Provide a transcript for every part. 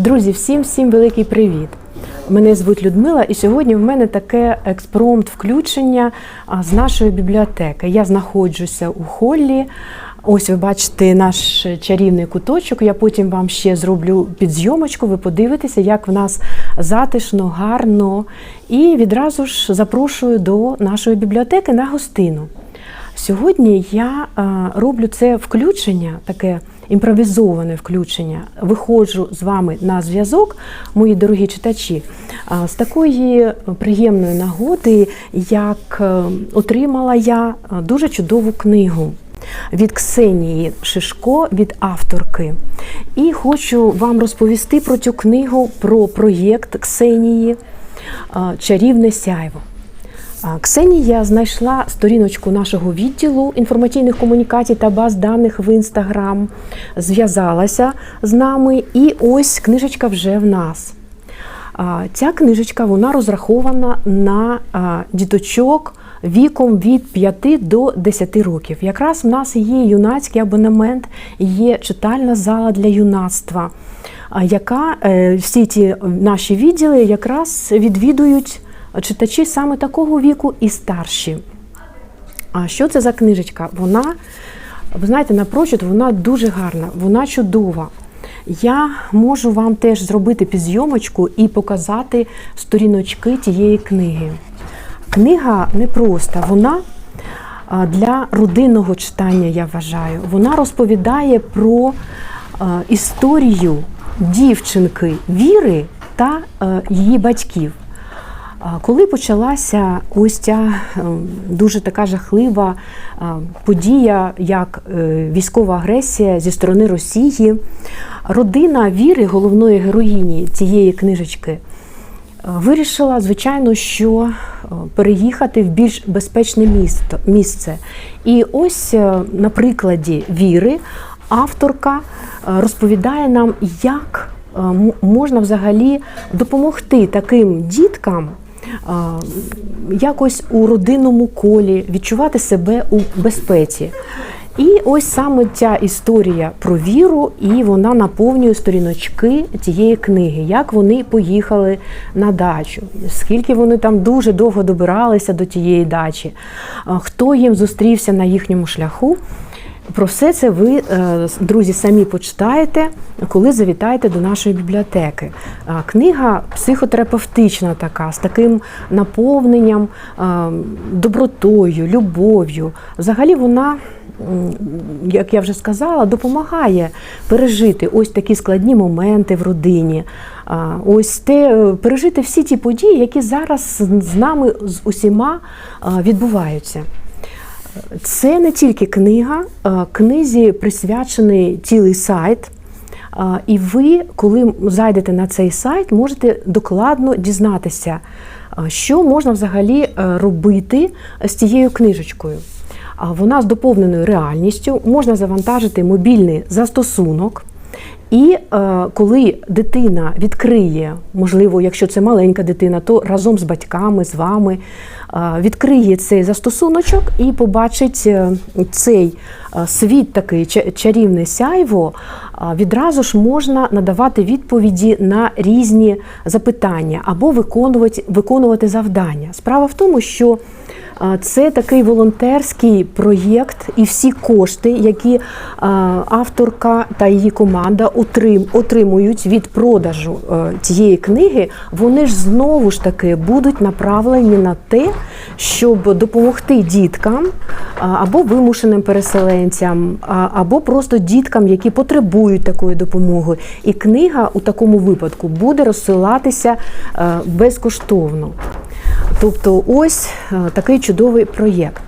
Друзі, всім всім великий привіт! Мене звуть Людмила, і сьогодні в мене таке експромт включення з нашої бібліотеки. Я знаходжуся у холлі. Ось ви бачите наш чарівний куточок. Я потім вам ще зроблю підзйомочку. Ви подивитеся, як в нас затишно, гарно. І відразу ж запрошую до нашої бібліотеки на гостину. Сьогодні я роблю це включення, таке імпровізоване включення. Виходжу з вами на зв'язок, мої дорогі читачі, з такої приємної нагоди, як е, отримала я е, дуже чудову книгу. Від Ксенії Шишко, від авторки. І хочу вам розповісти про цю книгу, про проєкт Ксенії Чарівне сяйво. Ксенія знайшла сторіночку нашого відділу інформаційних комунікацій та баз даних в інстаграм, зв'язалася з нами, і ось книжечка вже в нас. Ця книжечка вона розрахована на діточок віком від 5 до 10 років. Якраз в нас є юнацький абонемент, є читальна зала для юнацтва, яка е, всі ті наші відділи якраз відвідують читачі саме такого віку і старші. А що це за книжечка? Вона, ви знаєте, напрочуд вона дуже гарна, вона чудова. Я можу вам теж зробити підзйомочку і показати сторіночки тієї книги. Книга непроста, вона для родинного читання, я вважаю. Вона розповідає про історію дівчинки Віри та е, її батьків. Коли почалася ось ця е, дуже така жахлива е, подія, як е, військова агресія зі сторони Росії, родина віри, головної героїні цієї книжечки, вирішила, звичайно, що переїхати в більш безпечне місто, місце. І ось на прикладі віри авторка розповідає нам, як можна взагалі допомогти таким діткам якось у родинному колі відчувати себе у безпеці. І ось саме ця історія про віру, і вона наповнює сторіночки цієї книги, як вони поїхали на дачу, скільки вони там дуже довго добиралися до тієї дачі, хто їм зустрівся на їхньому шляху. Про все це ви, е, друзі, самі почитаєте, коли завітаєте до нашої бібліотеки. Книга психотерапевтична така, з таким наповненням, е, добротою, любов'ю. Взагалі вона, як я вже сказала, допомагає пережити ось такі складні моменти в родині. Ось те е, пережити всі ті події, які зараз з- нами з усіма е, відбуваються. Це не тільки книга, книзі присвячений цілий сайт. І ви, коли зайдете на цей сайт, можете докладно дізнатися, що можна взагалі е, робити з цією книжечкою. Вона з доповненою реальністю, можна завантажити мобільний застосунок. І е, коли дитина відкриє, можливо, якщо це маленька дитина, то разом з батьками, з вами е, відкриє цей застосуночок і побачить е, цей е, світ такий ча- чарівне сяйво, е, відразу ж можна надавати відповіді на різні запитання або виконувати, виконувати завдання. Справа в тому, що Це такий волонтерський проєкт, і всі кошти, які авторка та її команда отримують від продажу е, цієї книги, вони ж знову ж таки будуть направлені на те, щоб допомогти діткам або вимушеним переселенцям, або просто діткам, які потребують такої допомоги. І книга у такому випадку буде розсилатися е, безкоштовно. Тобто, ось е, такий чудовий проєкт.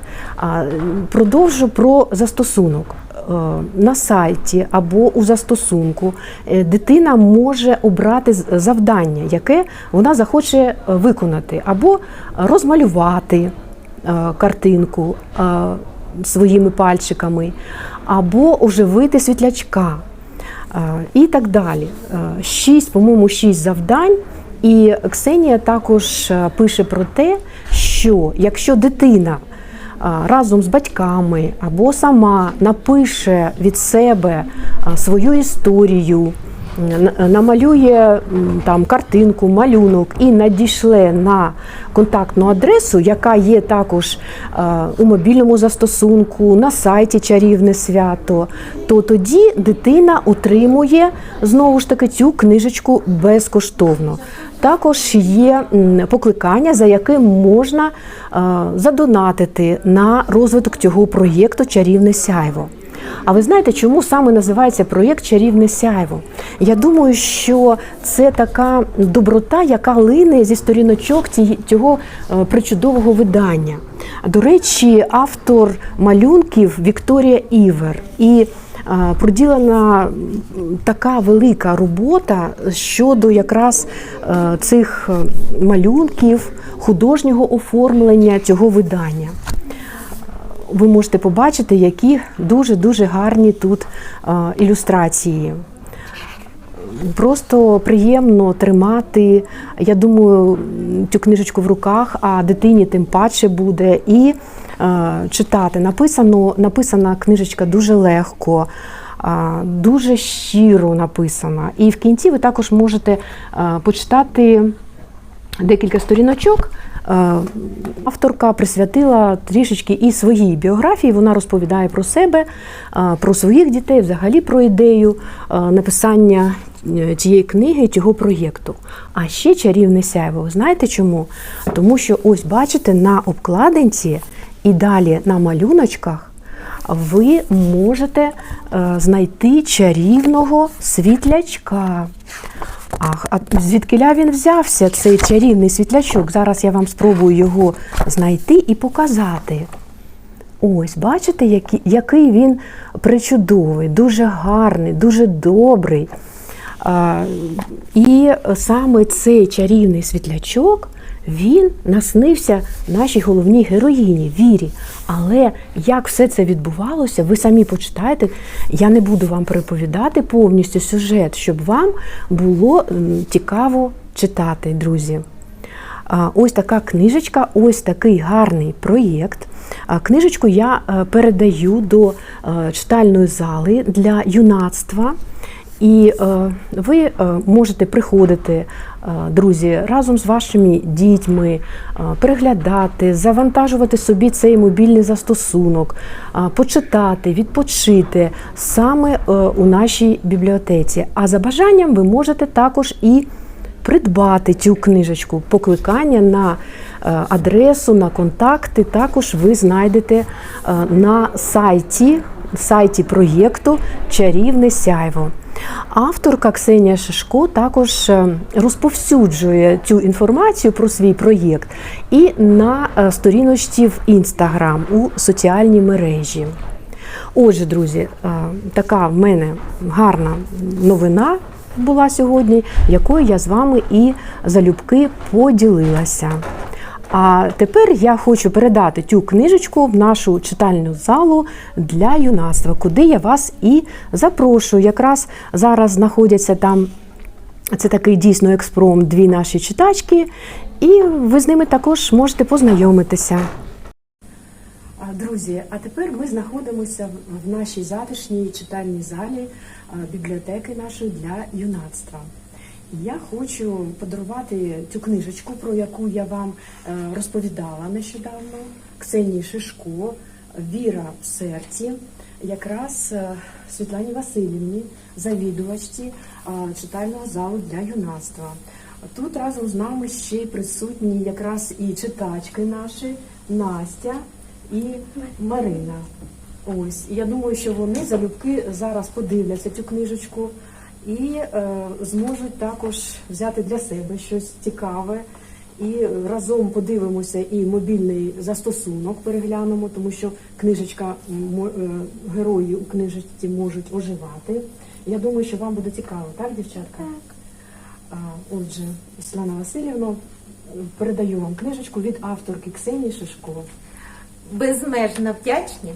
Продовжу про застосунок. Е, На сайті або у застосунку е, дитина може обрати завдання, яке вона захоче виконати, або розмалювати картинку своїми пальчиками, або оживити світлячка і так далі. Шість, по-моєму, шість завдань. І Ксенія також е, пише про те, що якщо дитина разом з батьками або сама напише від себе свою історію, намалює там картинку, малюнок і надішле на контактну адресу, яка є також е, у мобільному застосунку, на сайті Чарівне свято, то тоді дитина отримує знову ж таки цю книжечку безкоштовно. Також є покликання, за яким можна е, задонатити на розвиток цього проєкту Чарівне сяйво. А ви знаєте, чому саме називається проєкт Чарівне сяйво? Я думаю, що це така доброта, яка лине зі сторіночок цього е, причудового видання. До речі, автор малюнків Вікторія Івер. І е, проділена така велика робота щодо якраз е, цих малюнків, художнього оформлення цього видання ви можете побачити, які дуже-дуже гарні тут е, ілюстрації. Просто приємно тримати, я думаю, цю книжечку в руках, а дитині тим паче буде і е, читати. Написано, написана книжечка дуже легко, е, дуже щиро написана. І в кінці ви також можете е, почитати декілька сторіночок. Е, Авторка присвятила трішечки і своїй біографії. Вона розповідає про себе, е, про своїх дітей, взагалі про ідею е, написання цієї книги, цього проєкту. А ще чарівне сяйво. Знаєте чому? Тому що ось бачите на обкладинці і далі на малюночках ви можете знайти чарівного світлячка. Ах, а звідкиля він взявся, цей чарівний світлячок? Зараз я вам спробую його знайти і показати. Ось, бачите, який, він причудовий, дуже гарний, дуже добрий. І саме цей чарівний світлячок він наснився нашій головній героїні Вірі. Але як все це відбувалося, ви самі почитаєте. Я не буду вам переповідати повністю сюжет, щоб вам було цікаво читати, друзі. Ось така книжечка, ось такий гарний проєкт. Книжечку я е, передаю до е, читальної зали для юнацтва. І е, ви е, можете приходити, е, друзі, разом з вашими дітьми, переглядати, завантажувати собі цей мобільний застосунок, почитати, відпочити саме у нашій бібліотеці. А за бажанням ви можете також і придбати цю книжечку. Покликання на адресу, на контакти також ви знайдете на сайті, сайті проєкту Чарівне сяйво. Авторка Ксенія Шишко також е, розповсюджує цю інформацію про свій проєкт і на е, сторіночці в Інстаграм у соціальній мережі. Отже, друзі, е, така в мене гарна новина була сьогодні, якою я з вами і залюбки поділилася. А тепер я хочу передати цю книжечку в нашу читальну залу для юнацтва, куди я вас і запрошую. Якраз зараз знаходяться там. Це такий дійсно експромт, дві наші читачки, і ви з ними також можете познайомитися. Друзі, а тепер ми знаходимося в нашій затишній читальній залі бібліотеки нашої для юнацтва. Я хочу подарувати цю книжечку, про яку я вам е, розповідала нещодавно. Ксенії Шишко, Віра в серці, якраз е, Світлані Васильівні, завідувачці читального залу для юнацтва. Тут разом з нами ще й присутні якраз і читачки наші, Настя і Марина. Ось, я думаю, що вони залюбки зараз подивляться цю книжечку і е, зможуть також взяти для себе щось цікаве. І разом подивимося і мобільний застосунок переглянемо, тому що книжечка е, герої у книжечці можуть оживати. Я думаю, що вам буде цікаво, так, дівчатка? Так. Отже, Світлана Васильівна, передаю вам книжечку від авторки Ксенії Шишко. безмежно вдячні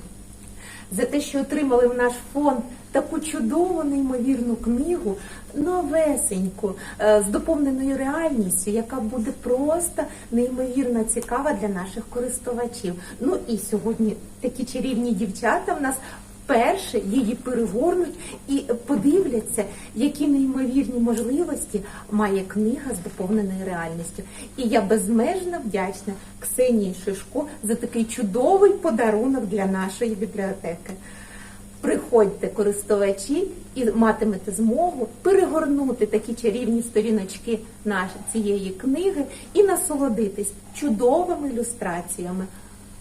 за те, що отримали в наш фонд таку чудову, неймовірну книгу, новесеньку, е, з доповненою реальністю, яка буде просто неймовірно цікава для наших користувачів. Ну і сьогодні такі чарівні дівчата в нас вперше її перегорнуть і подивляться, які неймовірні можливості має книга з доповненою реальністю. І я безмежно вдячна Ксенії Шишко за такий чудовий подарунок для нашої бібліотеки. Приходьте, користувачі, і матимете змогу перегорнути такі чарівні сторіночки цієї книги і насолодитись чудовими ілюстраціями.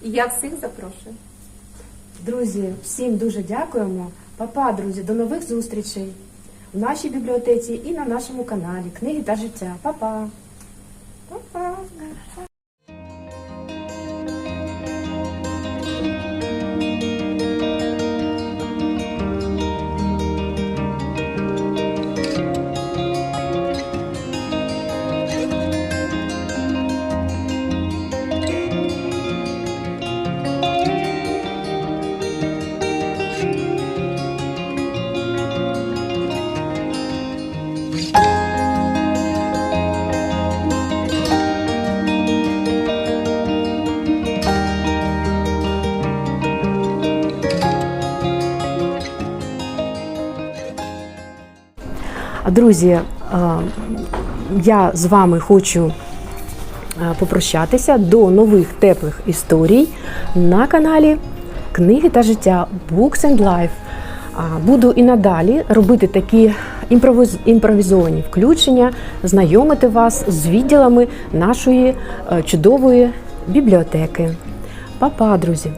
Я всіх запрошую. Друзі, всім дуже дякуємо. Папа, друзі, до нових зустрічей в нашій бібліотеці і на нашому каналі Книги та життя. Па-па! Па-па! Друзі, е, я з вами хочу е, попрощатися до нових теплих історій на каналі Книги та життя Books and Life. Буду і надалі робити такі імпровізовані включення, знайомити вас з відділами нашої е, чудової бібліотеки. Па-па, друзі!